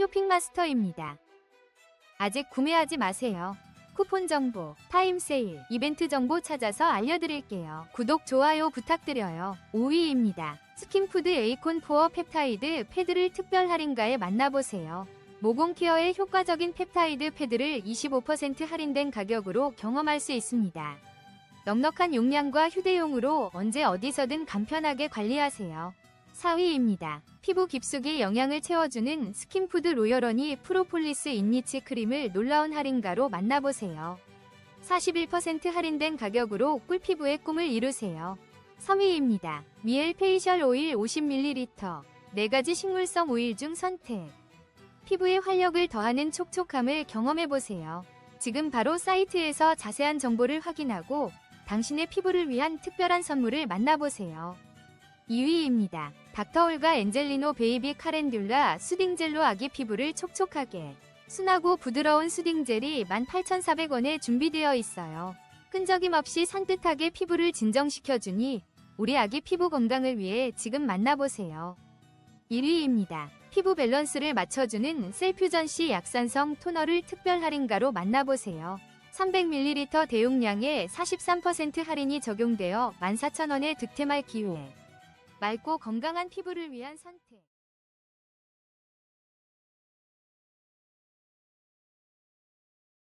쇼핑마스터입니다. 아직 구매하지 마세요. 쿠폰 정보, 타임 세일, 이벤트 정보 찾아서 알려드릴게요. 구독, 좋아요 부탁드려요. 5위입니다. 스킨푸드 에이콘 포어 펩타이드 패드를 특별 할인가에 만나보세요. 모공 케어에 효과적인 펩타이드 패드를 25% 할인된 가격으로 경험할 수 있습니다. 넉넉한 용량과 휴대용으로 언제 어디서든 간편하게 관리하세요. 4위입니다. 피부 깊숙이 영양을 채워주는 스킨푸드 로열원이 프로폴리스 인니치 크림을 놀라운 할인가로 만나보세요. 41% 할인된 가격으로 꿀피부의 꿈을 이루세요. 3위입니다. 미엘 페이셜 오일 50ml 4가지 식물성 오일 중 선택. 피부에 활력을 더하는 촉촉함을 경험해보세요. 지금 바로 사이트에서 자세한 정보를 확인하고 당신의 피부를 위한 특별한 선물을 만나보세요. 2위입니다. 닥터올과 엔젤리노 베이비 카렌듈라 수딩젤로 아기 피부를 촉촉하게 순하고 부드러운 수딩젤이 18,400원에 준비되어 있어요. 끈적임 없이 산뜻하게 피부를 진정시켜주니 우리 아기 피부 건강을 위해 지금 만나보세요. 1위입니다. 피부 밸런스를 맞춰주는 셀퓨전시 약산성 토너를 특별 할인가로 만나보세요. 300ml 대용량에 43% 할인이 적용되어 14,000원에 득템할 기회. 맑고 건강한 피부를 위한 선택.